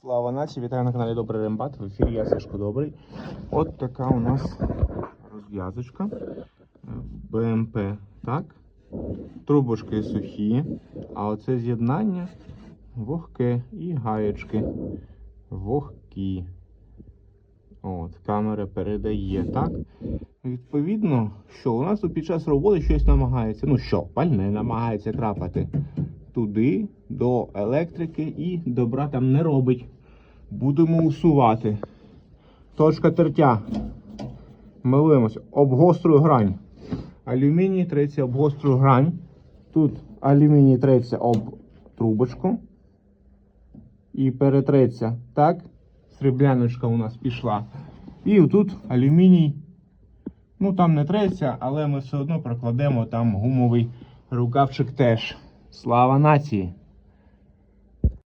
Слава нації, вітаю на каналі Добрий Рембат. В ефірі я Сашко Добрий. От така у нас розв'язочка. БМП, так? Трубочки сухі, а оце з'єднання вогке і гаєчки вогкі. От, камера передає, так? Відповідно, що у нас тут під час роботи щось намагається. Ну що, пальне намагається крапати туди, до електрики і добра там не робить. Будемо усувати. Точка тертя. Милуємося. Обгострую грань. Алюміній треться об гостру грань. Тут алюміній треться об трубочку. І перетреться. Так. Срібляночка у нас пішла. І тут алюміній. Ну там не треться, але ми все одно прокладемо там гумовий рукавчик теж. Слава нації!